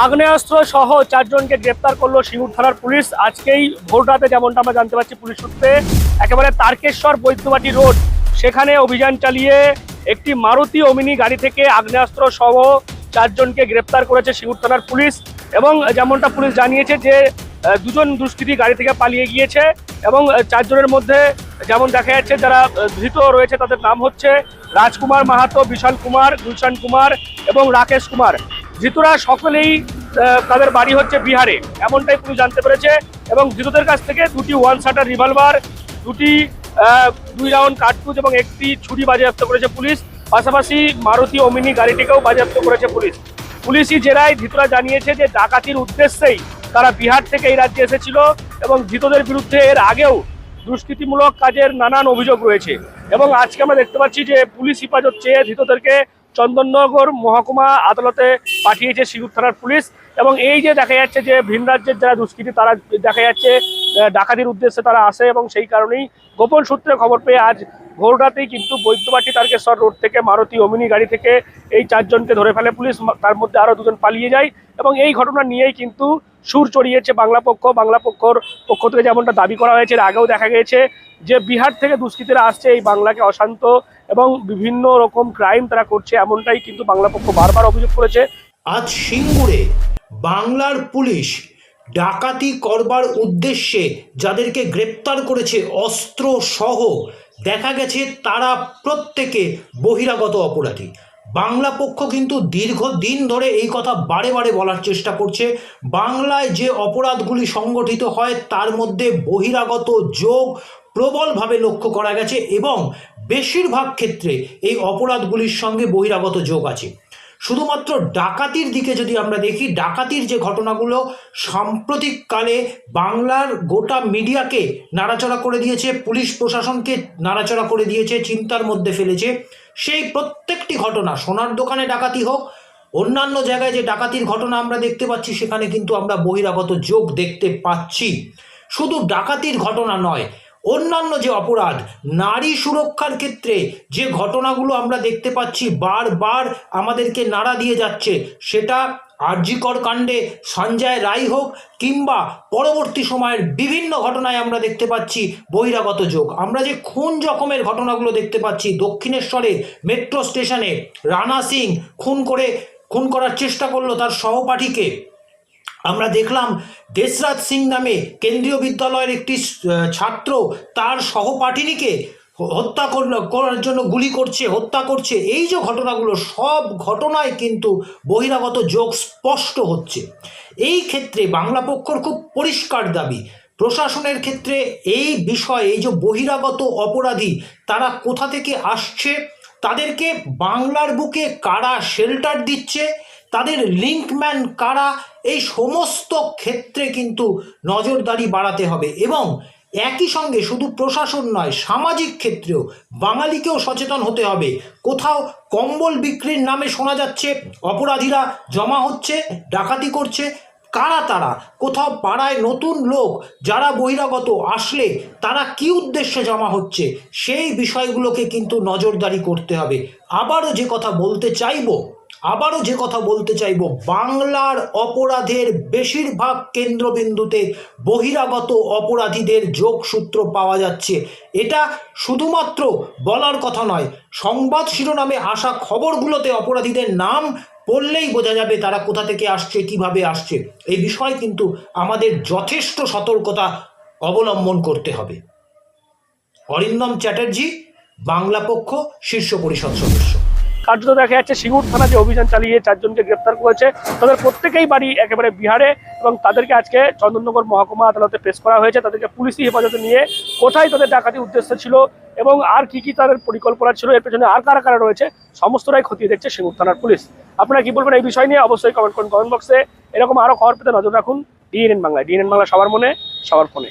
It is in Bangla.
আগ্নেয়াস্ত্র সহ চারজনকে গ্রেপ্তার করল সিঙ্গুর থানার পুলিশ। আজকেই ভোর রাতে যেমনটা আমরা জানতে পারছি পুলিশ সূত্রে, একেবারে তারকেশ্বর বৈদ্যবাটি রোড, সেখানে অভিযান চালিয়ে একটি মারুতি অমিনি গাড়ি থেকে আগ্নেয়াস্ত্র সহ চারজনকে গ্রেপ্তার করেছে সিঙ্গুর থানার পুলিশ। এবং যেমনটা পুলিশ জানিয়েছে যে দুজন দুষ্কৃতী গাড়ি থেকে পালিয়ে গিয়েছে এবং চারজনের মধ্যে যেমন দেখা যাচ্ছে যারা ধৃত রয়েছে তাদের নাম হচ্ছে রাজকুমার মাহাতো, বিশাল কুমার, গুলশান কুমার এবং রাকেশ কুমার। ধৃতরা সকলেই তাদের বাড়ি হচ্ছে বিহারে। এমনটাই পুলিশ জানতে পেরেছে এবং ধৃতদের কাছ থেকে দুটি ওয়ান শাটার রিভলভার দুটি দুই রাউন্ড কার্তুজ এবং একটি ছুরি বাজেয়াপ্ত করেছে পুলিশ। পাশাপাশি মারুতি অমিনি গাড়িটিকেও বাজেয়াপ্ত করেছে পুলিশ। পুলিশি জেরায় ধৃতরা জানিয়েছে যে ডাকাতির উদ্দেশ্যেই তারা বিহার থেকে এই রাজ্যে এসেছিল এবং ধৃতদের বিরুদ্ধে এর আগেও দুষ্কৃতিমূলক কাজের নানান অভিযোগ রয়েছে। এবং আজকে আমরা দেখতে পাচ্ছি যে পুলিশ হেফাজত চেয়ে ধৃতদেরকে চন্দননগর মহকুমা আদালতে পাঠিয়েছে সিঙ্গুর থানার পুলিশ এবং এই যে দেখা যাচ্ছে যে ভিন রাজ্যের যারা দুষ্কৃতী, তারা দেখা যাচ্ছে ডাকাতির উদ্দেশ্যে তারা আসে এবং সেই কারণেই গোপন সূত্রে খবর পেয়ে আজ ভোর রাতেই কিন্তু বৈদ্যবাটি তারকেশ্বর রোড থেকে মারুতি অমিনি গাড়ি থেকে এই চারজনকে ধরে ফেলে পুলিশ তার মধ্যে আরও দুজন পালিয়ে যায় এবং এই ঘটনা নিয়েই কিন্তু সুর চড়িয়েছে বাংলা পক্ষ। বাংলা পক্ষর পক্ষ থেকে যেমনটা দাবি করা হয়েছে, এর আগেও দেখা গিয়েছে যে বিহার থেকে দুষ্কৃতীরা আসছে এই বাংলাকে অশান্ত এবং বিভিন্ন রকম ক্রাইম তারা করছে এমনটাই কিন্তু বাংলা পক্ষ বারবার অভিযোগ করেছে। আজ সিঙ্গুরে বাংলার পুলিশ ডাকাতি করবার উদ্দেশ্যে যাদেরকে গ্রেপ্তার করেছে অস্ত্র সহ দেখা গেছে তারা প্রত্যেকে বহিরাগত অপরাধী। বাংলা পক্ষ কিন্তু দীর্ঘদিন ধরে এই কথা বারে বারে বলার চেষ্টা করছে। বাংলায় যে অপরাধগুলি সংগঠিত হয়, তার মধ্যে বহিরাগত যোগ প্রবলভাবে লক্ষ্য করা গেছে এবং বেশিরভাগ ক্ষেত্রে এই অপরাধগুলির সঙ্গে বহিরাগত যোগ আছে। শুধুমাত্র ডাকাতির দিকে যদি আমরা দেখি, ডাকাতির যে ঘটনাগুলো সাম্প্রতিককালে বাংলার গোটা মিডিয়াকে নাড়াচড়া করে দিয়েছে, পুলিশ প্রশাসনকে নাড়াচড়া করে দিয়েছে, চিন্তার মধ্যে ফেলেছে, সেই প্রত্যেকটি ঘটনা, সোনার দোকানে ডাকাতি হোক, অন্যান্য জায়গায় যে ডাকাতির ঘটনা আমরা দেখতে পাচ্ছি, সেখানে কিন্তু আমরা বহিরাগত যোগ দেখতে পাচ্ছি। শুধু ডাকাতির ঘটনা নয় অন্যান্য যে অপরাধ, নারী সুরক্ষার ক্ষেত্রে যে ঘটনাগুলো আমরা দেখতে পাচ্ছি বারবার আমাদেরকে নাড়া দিয়ে যাচ্ছে, সেটা আরজিকর কাণ্ডে সঞ্জয় রায় হোক কিংবা পরবর্তী সময়ের বিভিন্ন ঘটনায় আমরা দেখতে পাচ্ছি বহিরাগত যোগ। আমরা যে খুন জখমের ঘটনাগুলো দেখতে পাচ্ছি, দক্ষিণেশ্বরে মেট্রো স্টেশনে রানা সিং খুন করে, খুন করার চেষ্টা করল তার সহপাঠীকে। আমরা দেখলাম দেশরাজ সিং নামে কেন্দ্রীয় বিদ্যালয়ের একটি ছাত্র তার সহপাঠিনীকে হত্যা করার জন্য গুলি করছে, হত্যা করছে। এই যে ঘটনাগুলো, সব ঘটনায় কিন্তু বহিরাগত যোগ স্পষ্ট হচ্ছে। এই ক্ষেত্রে বাংলা পক্ষর খুব পরিষ্কার দাবি। প্রশাসনের ক্ষেত্রে এই বিষয়ে, এই যে বহিরাগত অপরাধী, তারা কোথা থেকে আসছে? তাদেরকে বাংলার বুকে কারা শেল্টার দিচ্ছে? তাদের লিঙ্কম্যান কারা? এই সমস্ত ক্ষেত্রে কিন্তু নজরদারি বাড়াতে হবে এবং একই সঙ্গে শুধু প্রশাসন নয়, সামাজিক ক্ষেত্রেও বাঙালিকেও সচেতন হতে হবে। কোথাও কম্বল বিক্রির নামে শোনা যাচ্ছে, অপরাধীরা জমা হচ্ছে, ডাকাতি করছে। কারা তারা? কোথাও পাড়ায় নতুন লোক যারা বহিরাগত আসলে তারা কি উদ্দেশ্যে জমা হচ্ছে? সেই বিষয়গুলোকে কিন্তু নজরদারি করতে হবে। আবারও যে কথা বলতে চাইব আবারও যে কথা বলতে চাইব, বাংলার অপরাধের বেশিরভাগ কেন্দ্রবিন্দুতে বহিরাগত অপরাধীদের যোগসূত্র পাওয়া যাচ্ছে। এটা শুধুমাত্র বলার কথা নয়, সংবাদ শিরোনামে আসা খবরগুলোতে অপরাধীদের নাম পড়লেই বোঝা যাবে তারা কোথা থেকে আসছে, কীভাবে আসছে। এই বিষয়ে কিন্তু আমাদের যথেষ্ট সতর্কতা অবলম্বন করতে হবে। অরিন্দম চ্যাটার্জি, বাংলা পক্ষ, শীর্ষ পরিষদ সদস্য। কার্যত দেখা যাচ্ছে সিঙ্গুর থানা যে অভিযান চালিয়ে চারজনকে গ্রেপ্তার করেছে। তাদের প্রত্যেকেই বাড়ি একেবারে বিহারে এবং তাদেরকে আজকে চন্দননগর মহকুমা আদালতে পেশ করা হয়েছে। তাদেরকে পুলিশি হেফাজতে নিয়ে কোথায় তাদের ডাকাতি উদ্দেশ্য ছিল এবং আর কি কি তাদের পরিকল্পনা ছিল, এর পেছনে আর কারা কারা রয়েছে সমস্তটাই খতিয়ে দেখছে সিঙ্গুর থানার পুলিশ। আপনারা কি বলবেন এই বিষয় নিয়ে? অবশ্যই কমেন্ট করুন কমেন্ট বক্সে এরকম আরও খবর পেতে নজর রাখুন। ডিএনএন বাংলায়। ডিএনএন বাংলা সবার মনে, সবার ফোনে।